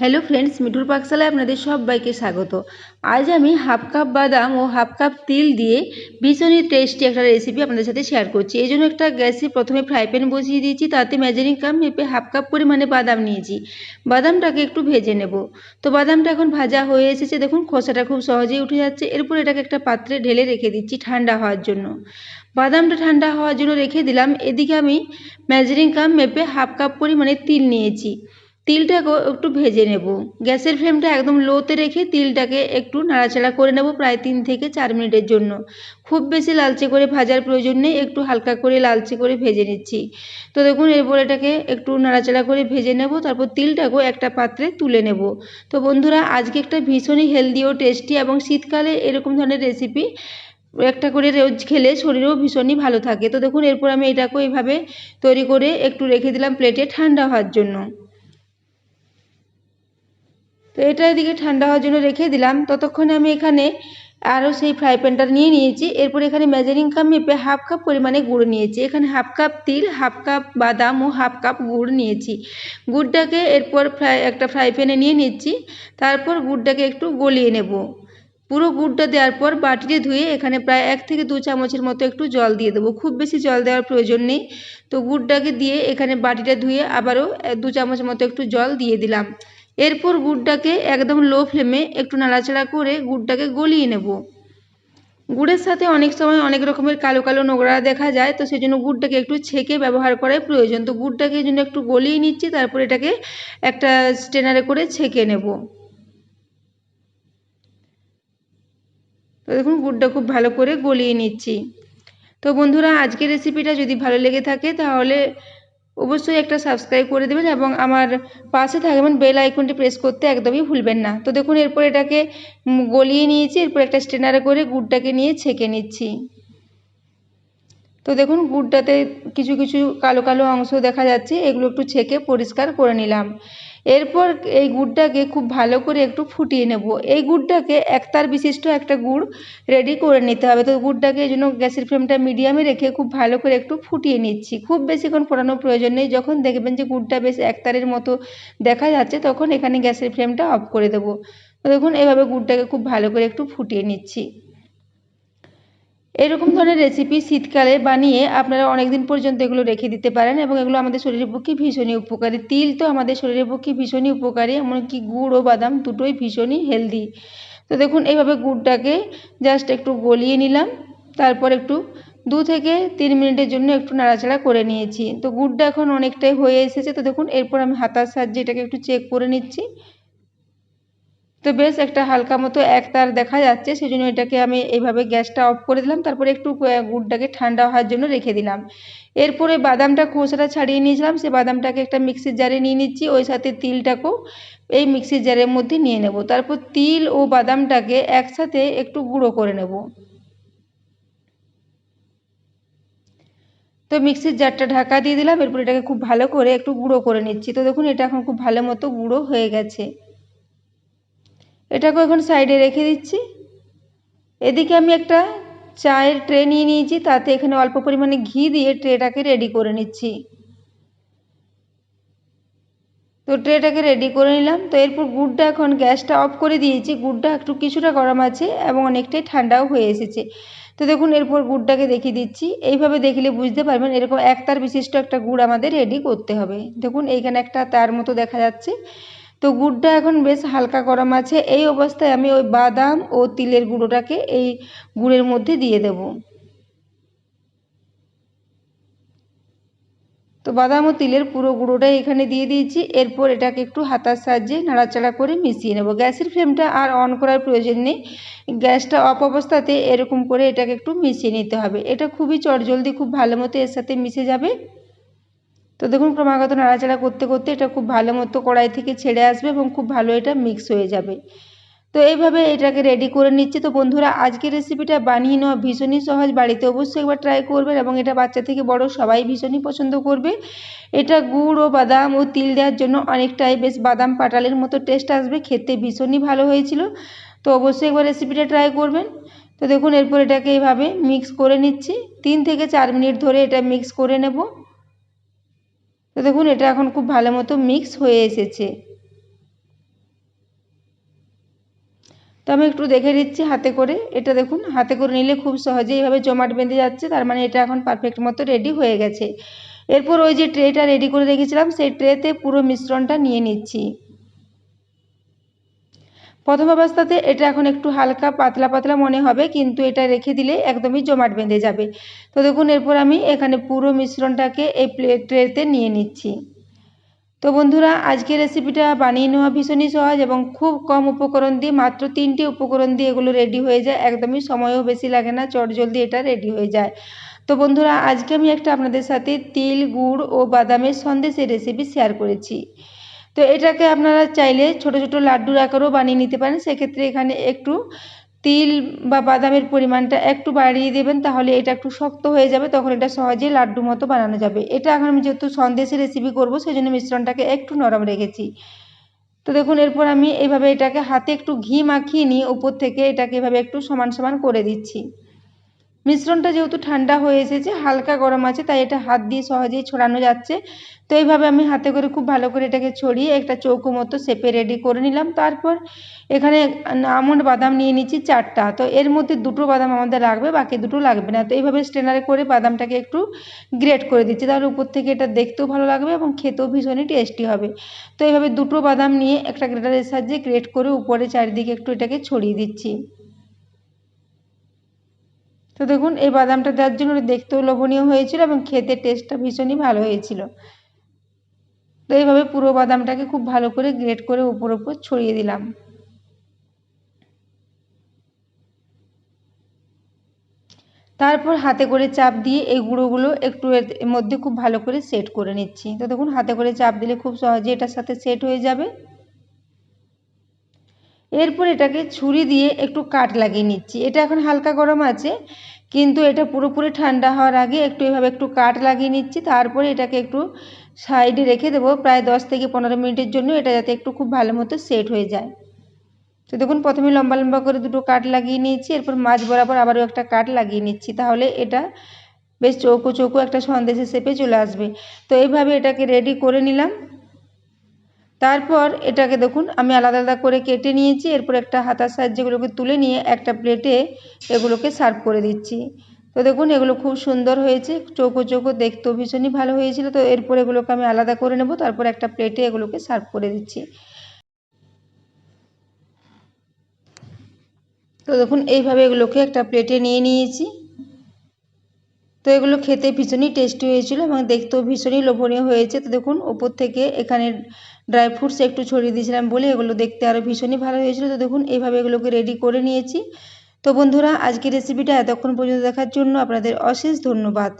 Hello friends মিঠুর পাকশালায় আপনাদের সবাইকে স্বাগত। আজ আমি হাফ কাপ বাদাম ও হাফ কাপ তিল দিয়ে ভীষণই টেস্টি একটা রেসিপি আপনাদের সাথে শেয়ার করছি। এই জন্য একটা গ্যাসে প্রথমে ফ্রাই প্যান বসিয়ে দিয়েছি, তাতে মেজারিং কাপ মেপে হাফ কাপ পরিমাণে বাদাম নিয়েছি। বাদামটাকে একটু ভেজে নেব। তো বাদামটা এখন ভাজা হয়ে এসেছে, দেখুন খোসাটা খুব সহজেই উঠে যাচ্ছে। এরপর এটাকে একটা পাত্রে ঢেলে রেখে দিচ্ছি ঠান্ডা হওয়ার জন্য। বাদামটা ঠান্ডা হওয়ার জন্য রেখে দিলাম। এদিকে আমি মেজারিং কাপ মেপে হাফ কাপ পরিমাণে তিল নিয়েছি। তিলটাকেও একটু ভেজে নেব। গ্যাসের ফ্লেমটা একদম লোতে রেখে তিলটাকে একটু নাড়াচাড়া করে নেব প্রায় তিন থেকে চার মিনিটের জন্য। খুব বেশি লালচে করে ভাজার প্রয়োজন নেই, একটু হালকা করে লালচে করে ভেজে নিচ্ছি। তো দেখুন, এরপর এটাকে একটু নাড়াচাড়া করে ভেজে নেব, তারপর তিলটাকেও একটা পাত্রে তুলে নেব। তো বন্ধুরা, আজকে একটা ভীষণই হেলদি ও টেস্টি এবং শীতকালে এরকম ধরনের রেসিপি, একটা করে রোজ খেলে শরীরেও ভীষণই ভালো থাকে। তো দেখুন, এরপর আমি এটাকেও এইভাবে তৈরি করে একটু রেখে দিলাম প্লেটে ঠান্ডা হওয়ার জন্য। তো এটা এদিকে ঠান্ডা হওয়ার জন্য রেখে দিলাম। ততক্ষণে আমি এখানে আরও সেই ফ্রাই প্যানটা নিয়ে নিয়েছি। এরপর এখানে মেজারিং কাপ মেপে হাফ কাপ পরিমাণে গুড় নিয়েছি। এখানে হাফ কাপ তিল হাফ কাপ বাদাম ও হাফ কাপ গুড় নিয়েছি। গুড়টাকে এরপর ফ্রাই, একটা ফ্রাই প্যানে নিয়ে নিচ্ছি। তারপর গুড়টাকে একটু গলিয়ে নেব। পুরো গুড়টা দেওয়ার পর বাটিতে ধুয়ে এখানে প্রায় এক থেকে দু চামচের মতো একটু জল দিয়ে দেবো। খুব বেশি জল দেওয়ার প্রয়োজন নেই। তো গুড়টাকে দিয়ে এখানে বাটিটা ধুয়ে আবারও দু চামচ মতো একটু জল দিয়ে দিলাম। এরপর গুড়টাকে একদম লো ফ্লেমে একটু নাড়াচাড়া করে গুড়টাকে গলিয়ে নেব। গুড়ের সাথে অনেক সময় অনেক রকমের কালো কালো নোংরা দেখা যায়, তো সেই জন্য গুড়টাকে একটু ছেঁকে ব্যবহার করাই প্রয়োজন। তো গুড়টাকে এই জন্য একটু গলিয়ে নিচ্ছি, তারপর এটাকে একটা স্টেনারে করে ছেঁকে নেব। তো দেখুন, গুড়টা খুব ভালো করে গলিয়ে নিচ্ছি। তো বন্ধুরা, আজকের রেসিপিটা যদি ভালো লেগে থাকে, তাহলে অবশ্যই একটা সাবস্ক্রাইব করে দেবেন এবং আমার পাশে থাকবেন বেল আইকনটি প্রেস করতে একদমই ভুলবেন না। তো দেখুন, এরপর এটাকে গলিয়ে নিয়েছি, এরপর একটা স্টেনারে করে গুড়টাকে নিয়ে ছেঁকে নিচ্ছি। তো দেখুন, গুড়টাতে কিছু কিছু কালো কালো অংশ দেখা যাচ্ছে, এগুলো একটু ছেঁকে পরিষ্কার করে নিলাম। এরপর এই গুড়টাকে খুব ভালো করে একটু ফুটিয়ে নেব। এই গুড়টাকে একতার বিশিষ্ট একটা গুড় রেডি করে নিতে হবে। তো গুড়টাকে এই জন্য গ্যাসের ফ্লেমটা মিডিয়ামে রেখে খুব ভালো করে একটু ফুটিয়ে নিচ্ছি। খুব বেশিক্ষণ ফোটানোর প্রয়োজন নেই। যখন দেখবেন যে গুড়টা বেশ একতারের মতো দেখা যাচ্ছে, তখন এখানে গ্যাসের ফ্লেমটা অফ করে দেবো। তো দেখুন, এভাবে গুড়টাকে খুব ভালো করে একটু ফুটিয়ে নিচ্ছি। এরকম ধরনের রেসিপি শীতকালে বানিয়ে আপনারা অনেক দিন পর্যন্ত এগুলো রেখে দিতে পারেন এবং এগুলো আমাদের শরীরের পক্ষে ভীষণই উপকারী। তিল তো আমাদের শরীরের পক্ষে ভীষণই উপকারী, এমনকি গুড় ও বাদাম দুটোই ভীষণই হেলদি তো দেখুন, এইভাবে গুড়টাকে জাস্ট একটু গলিয়ে নিলাম, তারপর একটু দু থেকে তিন মিনিটের জন্য একটু নাড়াচাড়া করে নিয়েছি। তো গুড়টা এখন অনেকটাই হয়ে এসেছে, তো দেখুন, এরপর আমি হাতার সাহায্যে এটাকে একটু চেক করে নিচ্ছি। তো বেশ একটা হালকা মতো এক তার দেখা যাচ্ছে সেই জন্য এটাকে আমি এইভাবে গ্যাসটা অফ করে দিলাম। তারপরে একটু গুড়টাকে ঠান্ডা হওয়ার জন্য রেখে দিলাম। এরপরে বাদামটা খোসাটা ছাড়িয়ে নিয়েছিলাম। সে বাদামটাকে একটা মিক্সির জারে নিয়ে নিচ্ছি। ওই সাথে তিলটাকেও এই মিক্সির জারের মধ্যে নিয়ে নেব। তারপর তিল ও বাদামটাকে একসাথে একটু গুঁড়ো করে নেব। তো মিক্সির জারটা ঢাকা দিয়ে দিলাম। এরপর এটাকে খুব ভালো করে একটু গুঁড়ো করে নিচ্ছি। তো দেখুন, এটা এখন খুব ভালো মতো গুঁড়ো হয়ে গেছে। এটাকে এখন সাইডে রেখে দিচ্ছি। এদিকে আমি একটা চায়ের ট্রে নিয়ে নিয়েছি, তাতে এখানে অল্প পরিমাণে ঘি দিয়ে ট্রেটাকে রেডি করে নিচ্ছি। তো ট্রেটাকে রেডি করে নিলাম। তো এরপর গুড়টা এখন গ্যাসটা অফ করে দিয়েছি। গুড়টা একটু কিছুটা গরম আছে এবং অনেকটাই ঠান্ডাও হয়ে এসেছে। তো দেখুন, এরপর গুড়টাকে দেখিয়ে দিচ্ছি। এইভাবে দেখলে বুঝতে পারবেন, এরকম একতার বিশিষ্ট একটা গুড় আমাদের রেডি করতে হবে। দেখুন, এইখানে একটা তার মতো দেখা যাচ্ছে। তো গুড়টা এখন বেশ হালকা গরম আছে। এই অবস্থায় আমি ওই বাদাম ও তিলের গুঁড়োটাকে এই গুড়ের মধ্যে দিয়ে দেব। তো বাদাম ও তিলের পুরো গুঁড়োটাই এখানে দিয়ে দিয়েছি। এরপর এটাকে একটু হাতার সাহায্যে নাড়াচাড়া করে মিশিয়ে নেব। গ্যাসের ফ্লেমটা আর অন করার প্রয়োজন নেই। গ্যাসটা অফ অবস্থাতে এরকম করে এটাকে একটু মিশিয়ে নিতে হবে। এটা খুবই চটজলদি, খুব ভালো মতো এর সাথে মিশে যাবে। তো দেখুন, ক্রমাগত নাড়াচাড়া করতে করতে এটা খুব ভালো মতো কড়াই থেকে ছেড়ে আসবে এবং খুব ভালো এটা মিক্স হয়ে যাবে। তো এইভাবে এটাকে রেডি করে নিচ্ছি। তো বন্ধুরা, আজকের রেসিপিটা বানিয়ে নেওয়া ভীষণই সহজ। বাড়িতে অবশ্যই একবার ট্রাই করবেন এবং এটা বাচ্চা থেকে বড় সবাই ভীষণই পছন্দ করবে। এটা গুড় ও বাদাম ও তিল দেওয়ার জন্য অনেকটাই বেশ বাদাম পাটালের মতো টেস্ট আসবে। খেতে ভীষণই ভালো হয়েছিল। তো অবশ্যই একবার রেসিপিটা ট্রাই করবেন। তো দেখুন, এরপর এটাকে এইভাবে মিক্স করে নিচ্ছি। তিন থেকে চার মিনিট ধরে এটা মিক্স করে নেব। তো দেখুন, এটা এখন খুব ভালো মতো মিক্স হয়ে এসেছে। তো আমি একটু দেখে নিচ্ছি হাতে করে। এটা দেখুন, হাতে করে নিলে খুব সহজে এইভাবে জমাট বেঁধে যাচ্ছে, তার মানে এটা এখন পারফেক্ট মতো রেডি হয়ে গেছে। এরপর ওই যে ট্রেটা রেডি করে রেখেছিলাম, সেই ট্রেতে পুরো মিশ্রণটা নিয়ে নিচ্ছি। প্রথম অবস্থাতে এটা এখন একটু হালকা পাতলা পাতলা মনে হবে, কিন্তু এটা রেখে দিলে একদমই জমাট বেঁধে যাবে। তো দেখুন, এরপর আমি এখানে পুরো মিশ্রণটাকে এই প্লেট ট্রেতে নিয়ে নিচ্ছি। তো বন্ধুরা, আজকের রেসিপিটা বানিয়ে নেওয়া ভীষণই সহজ এবং খুব কম উপকরণ দিয়ে, মাত্র তিনটি উপকরণ দিয়ে এগুলো রেডি হয়ে যায়। একদমই সময়ও বেশি লাগে না চট জলদি এটা রেডি হয়ে যায়। তো বন্ধুরা, আজকে আমি একটা আপনাদের সাথে তিল, গুড় ও বাদামের সন্দেশের রেসিপি শেয়ার করেছি। তো এটাকে আপনারা চাইলে ছোট ছোট লাড্ডুর আকারেও বানিয়ে নিতে পারেন। সেক্ষেত্রে এখানে একটু তিল বা বাদামের পরিমাণটা একটু বাড়িয়ে দেবেন, তাহলে এটা একটু শক্ত হয়ে যাবে, তখন এটা সহজেই লাড্ডু মতো বানানো যাবে। এটা এখন আমি যেহেতু সন্দেশের রেসিপি করব সেই জন্য মিশ্রণটাকে একটু নরম রেখেছি। তো দেখুন, এরপর আমি এইভাবে এটাকে হাতে একটু ঘি মাখিয়ে নিয়ে উপর থেকে এটাকে এভাবে একটু সমান সমান করে দিচ্ছি। মিশ্রণটা যেহেতু ঠান্ডা হয়ে এসেছে, হালকা গরম আছে, তাই এটা হাত দিয়ে সহজেই ছড়ানো যাচ্ছে। তো এইভাবে আমি হাতে করে খুব ভালো করে এটাকে ছড়িয়ে একটা চৌকো মতো শেপে রেডি করে নিলাম। তারপর এখানে আমন্ড বাদাম নিয়ে নিচ্ছি চারটা। তো এর মধ্যে দুটো বাদাম আমাদের লাগবে, বাকি দুটো লাগবে না। তো এইভাবে স্ট্রেনারে করে বাদামটাকে একটু গ্রেট করে দিচ্ছি। তাহলে উপর থেকে এটা দেখতেও ভালো লাগবে এবং খেতেও ভীষণই টেস্টি হবে। তো এইভাবে দুটো বাদাম নিয়ে একটা গ্রেটারের সাহায্যে গ্রেট করে উপরে চারিদিকে একটু এটাকে ছড়িয়ে দিচ্ছি। তো দেখুন, এই বাদামটা দেওয়ার জন্য দেখতেও লোভনীয় হয়েছিল এবং খেতে টেস্টটা ভীষণই ভালো হয়েছিল। তো এইভাবে পুরো বাদামটাকে খুব ভালো করে গ্রেট করে উপর উপর ছড়িয়ে দিলাম। তারপর হাতে করে চাপ দিয়ে এই গুঁড়োগুলো একটু এর মধ্যে খুব ভালো করে সেট করে নিচ্ছি। তো দেখুন, হাতে করে চাপ দিলে খুব সহজে এটার সাথে সেট হয়ে যাবে। এরপর এটাকে ছুরি দিয়ে একটু কাট লাগিয়ে নিচ্ছি। এটা এখন হালকা গরম আছে, কিন্তু এটা পুরোপুরি ঠান্ডা হওয়ার আগে একটু এভাবে একটু কাট লাগিয়ে নিচ্ছি। তারপরে এটাকে একটু সাইডে রেখে দেবো প্রায় দশ থেকে পনেরো মিনিটের জন্য, এটা যাতে একটু খুব ভালো মতো সেট হয়ে যায়। তো দেখুন, প্রথমে লম্বা লম্বা করে দুটো কাট লাগিয়ে নিয়েছি, এরপর মাছ বরাবর আবারও একটা কাট লাগিয়ে নিচ্ছি, তাহলে এটা বেশ চৌকো চৌকো একটা সন্দেশের শেপে চলে আসবে। তো এইভাবে এটাকে রেডি করে নিলাম। তারপর এটাকে দেখুন, আমি আলাদা আলাদা করে কেটে নিয়েছি, এরপর একটা হাতার সাহায্যে এগুলোকে তুলে নিয়ে একটা প্লেটে এগুলোকে সার্ভ করে দিচ্ছি। তো দেখুন, এগুলো খুব সুন্দর হয়েছে, চৌকো চৌকো দেখতেও ভীষণই ভালো হয়েছিল। তো এরপর এগুলোকে আমি আলাদা করে নেব, তারপর একটা প্লেটে এগুলোকে সার্ভ করে দিচ্ছি। তো দেখুন, এইভাবে এগুলোকে একটা প্লেটে নিয়ে নিয়েছি। তো এগুলো খেতে ভীষণই টেস্টি হয়েছিল এবং দেখতেও ভীষণই লোভনীয় হয়েছে। তো দেখুন, ওপর থেকে এখানে ড্রাই ফ্রুটস একটু ছড়িয়ে দিয়েছিলাম বলে এগুলো দেখতে আরও ভীষণই ভালো হয়েছিল। তো দেখুন এইভাবে এগুলোকে রেডি করে নিয়েছি। তো বন্ধুরা, আজকের রেসিপিটা এতক্ষণ পর্যন্ত দেখার জন্য আপনাদের অশেষ ধন্যবাদ।